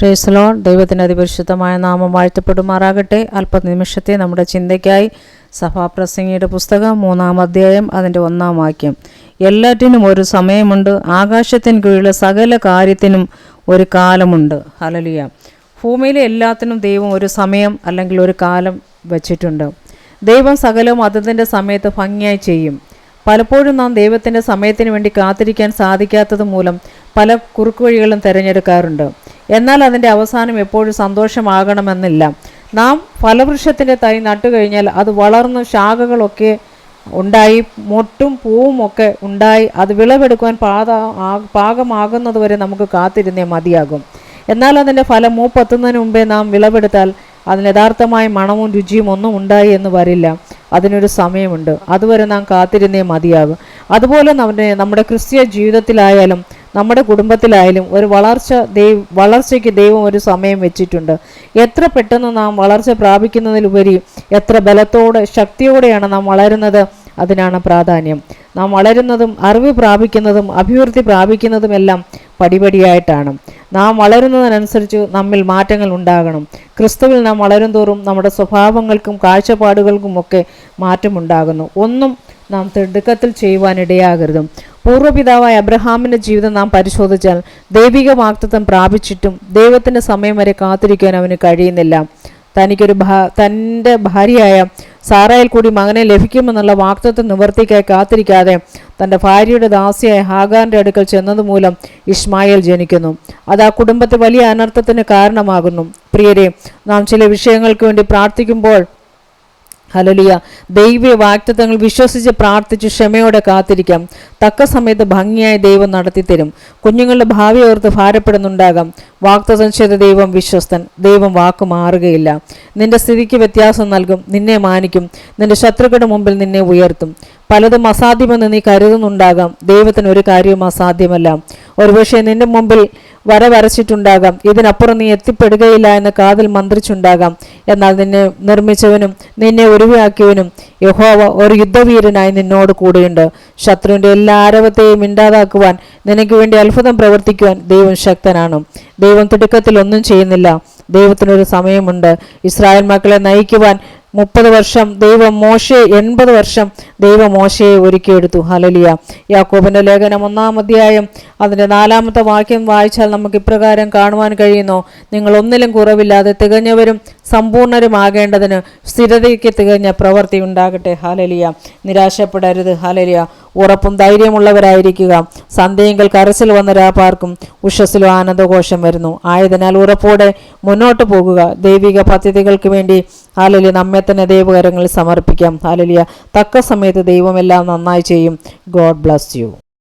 ട്രേസലോ ദൈവത്തിന്റെ അതിപരിശുദ്ധമായ നാമം വാഴ്ത്തപ്പെടുമാറാകട്ടെ. അല്പനിമിഷത്തെ നമ്മുടെ ചിന്തയ്ക്കായി സഭാപ്രസംഗിയുടെ പുസ്തകം മൂന്നാം അധ്യായം അതിന്റെ ഒന്നാം വാക്യം. എല്ലാറ്റിനും ഒരു സമയമുണ്ട്. ആകാശത്തിന് കീഴിലെ സകല കാര്യത്തിനും ഒരു കാലമുണ്ട്. ഹലലിയ ഭൂമിയിലെ എല്ലാത്തിനും ദൈവം ഒരു സമയം അല്ലെങ്കിൽ ഒരു കാലം വച്ചിട്ടുണ്ട്. ദൈവം സകലവും അതതിന്റെ സമയത്ത് ഭംഗിയായി ചെയ്യും. പലപ്പോഴും നാം ദൈവത്തിന്റെ സമയത്തിന് വേണ്ടി കാത്തിരിക്കാൻ സാധിക്കാത്തത് മൂലം പല കുറുക്കുവഴികളും തിരഞ്ഞെടുക്കാറുണ്ട്. എന്നാൽ അതിന്റെ അവസാനം എപ്പോഴും സന്തോഷമാകണമെന്നില്ല. നാം ഫലവൃക്ഷത്തിന്റെ തൈ നട്ടു കഴിഞ്ഞാൽ അത് വളർന്ന് ശാഖകളൊക്കെ ഉണ്ടായി മൊട്ടും പൂവും ഒക്കെ ഉണ്ടായി അത് വിളവെടുക്കുവാൻ പാത പാകമാകുന്നതുവരെ നമുക്ക് കാത്തിരുന്നേ മതിയാകും. എന്നാൽ അതിന്റെ ഫലം മൂപ്പെത്തുന്നതിന് മുമ്പേ നാം വിളവെടുത്താൽ അതിന് യഥാർത്ഥമായ മണവും രുചിയും ഒന്നും ഉണ്ടായി എന്ന് വരില്ല. അതിനൊരു സമയമുണ്ട്. അതുവരെ നാം കാത്തിരുന്നേ മതിയാകും. അതുപോലെ നമ്മുടെ നമ്മുടെ ക്രിസ്തീയ ജീവിതത്തിലായാലും നമ്മുടെ കുടുംബത്തിലായാലും ഒരു വളർച്ച ദൈവ വളർച്ചയ്ക്ക് ദൈവം ഒരു സമയം വെച്ചിട്ടുണ്ട്. എത്ര പെട്ടെന്ന് നാം വളർച്ച പ്രാപിക്കുന്നതിലുപരി എത്ര ബലത്തോടെ ശക്തിയോടെയാണ് നാം വളരുന്നത് അതിനാണ് പ്രാധാന്യം. നാം വളരുന്നതും അറിവ് പ്രാപിക്കുന്നതും അഭിവൃദ്ധി പ്രാപിക്കുന്നതുമെല്ലാം പടിപടിയായിട്ടാണ്. നാം വളരുന്നതിനനുസരിച്ച് നമ്മിൽ മാറ്റങ്ങൾ ഉണ്ടാകണം. ക്രിസ്തുവിൽ നാം വളരും തോറും നമ്മുടെ സ്വഭാവങ്ങൾക്കും കാഴ്ചപ്പാടുകൾക്കുമൊക്കെ മാറ്റമുണ്ടാകുന്നു. ഒന്നും നാം തിടുക്കത്തിൽ ചെയ്യുവാനിടയാകരുത്. പൂർവപിതാവായ അബ്രഹാമിന്റെ ജീവിതം നാം പരിശോധിച്ചാൽ ദൈവിക വാക്തത്വം പ്രാപിച്ചിട്ടും ദൈവത്തിന്റെ സമയം വരെ കാത്തിരിക്കാൻ അവന് കഴിയുന്നില്ല. തനിക്കൊരു തന്റെ ഭാര്യയായ സാറായിൽ കൂടി മകനെ ലഭിക്കുമെന്നുള്ള വാക്തത്വം നിവർത്തിക്കായി കാത്തിരിക്കാതെ തന്റെ ഭാര്യയുടെ ദാസിയായ ഹാഗാറിന്റെ അടുക്കൽ ചെന്നതുമൂലം ഇസ്മായേൽ ജനിക്കുന്നു. അത് ആ കുടുംബത്തെ വലിയ അനർത്ഥത്തിന് കാരണമാകുന്നു. പ്രിയരെ നാം ചില വിഷയങ്ങൾക്ക് വേണ്ടി പ്രാർത്ഥിക്കുമ്പോൾ ഹലലിയ ദൈവീയ വാക്തത്വങ്ങൾ വിശ്വസിച്ച് പ്രാർത്ഥിച്ച് ക്ഷമയോടെ കാത്തിരിക്കാം. തക്ക സമയത്ത് ഭംഗിയായി ദൈവം നടത്തിത്തരും. കുഞ്ഞുങ്ങളുടെ ഭാവി ഓർത്ത് ഭാരപ്പെടുന്നുണ്ടാകാം. വാക്തത്വം ദൈവം വിശ്വസ്തൻ. ദൈവം വാക്ക് മാറുകയില്ല. നിന്റെ സ്ഥിതിക്ക് വ്യത്യാസം നൽകും. നിന്നെ മാനിക്കും. നിന്റെ ശത്രുക്കളുടെ മുമ്പിൽ നിന്നെ ഉയർത്തും. പലതും അസാധ്യമെന്ന് നീ കരുതുന്നുണ്ടാകാം. ദൈവത്തിന് ഒരു കാര്യവും അസാധ്യമല്ല. ഒരുപക്ഷെ നിന്റെ മുമ്പിൽ വര വരച്ചിട്ടുണ്ടാകാം. ഇതിനപ്പുറം നീ എത്തിപ്പെടുകയില്ല എന്ന് കാതിൽ മന്ത്രിച്ചുണ്ടാകാം. എന്നാൽ നിന്നെ നിർമ്മിച്ചവനും നിന്നെ ഒരുവയാക്കിയവനും യഹോവ ഒരു യുദ്ധവീരനായി നിന്നോട് കൂടെയുണ്ട്. ശത്രുവിന്റെ എല്ലാ ആരവത്തെയും ഇണ്ടാതാക്കുവാൻ നിനക്ക് വേണ്ടി അത്ഭുതം പ്രവർത്തിക്കുവാൻ ദൈവം ശക്തനാണ്. ദൈവം തിടുക്കത്തിൽ ഒന്നും ചെയ്യുന്നില്ല. ദൈവത്തിനൊരു സമയമുണ്ട്. ഇസ്രായേൽ മക്കളെ നയിക്കുവാൻ മുപ്പത് വർഷം ദൈവം മോശയെ എൺപത് വർഷം ദൈവം മോശയെ ഒരുക്കിയെടുത്തു. ഹലലിയ യാക്കോബിന്റെ ലേഖനം ഒന്നാം അധ്യായം അതിന്റെ നാലാമത്തെ വാക്യം വായിച്ചാൽ നമുക്ക് ഇപ്രകാരം കാണുവാൻ കഴിയുന്നു. നിങ്ങൾ ഒന്നിലും കുറവില്ലാതെ തികഞ്ഞവരും സമ്പൂർണരുമാകേണ്ടതിന് സ്ഥിരതയ്ക്ക് തികഞ്ഞ പ്രവൃത്തി ഉണ്ടാകട്ടെ. ഹാലലിയ നിരാശപ്പെടരുത്. ഹാലലിയ ഉറപ്പും ധൈര്യമുള്ളവരായിരിക്കുക. സന്ധ്യയെങ്കിൽ കരച്ചിൽ വന്ന രാപ്പാർക്കും ഉഷസ്സിലും ആനന്ദഘോഷം വരുന്നു. ആയതിനാൽ ഉറപ്പോടെ മുന്നോട്ട് പോകുക. ദൈവിക പദ്ധതികൾക്ക് വേണ്ടി ഹാലലിയ നമ്മെ തന്നെ ദൈവകരങ്ങളിൽ സമർപ്പിക്കാം. ഹാലലിയ. തക്ക സമയത്ത് ദൈവമെല്ലാം നന്നായി ചെയ്യും. God bless you.